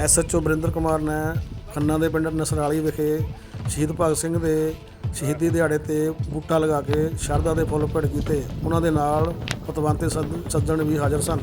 SHO Barinder Kumar ਨੇ ਖੰਨਾ ਦੇ ਪਿੰਡ ਨਸਰਾਲੀ ਵਿਖੇ ਸ਼ਹੀਦ ਭਗਤ ਸਿੰਘ ਦੇ ਸ਼ਹੀਦੀ ਦਿਹਾੜੇ ਤੇ ਬੂਟਾ ਲਗਾ ਕੇ ਸ਼ਰਧਾ ਦੇ ਫੁੱਲ ਭੇਟ ਕੀਤੇ। ਉਹਨਾਂ ਦੇ ਨਾਲ ਪਤਵੰਤੇ ਸੱਜ- ਸੱਜਣ ਵੀ ਹਾਜ਼ਰ ਸਨ।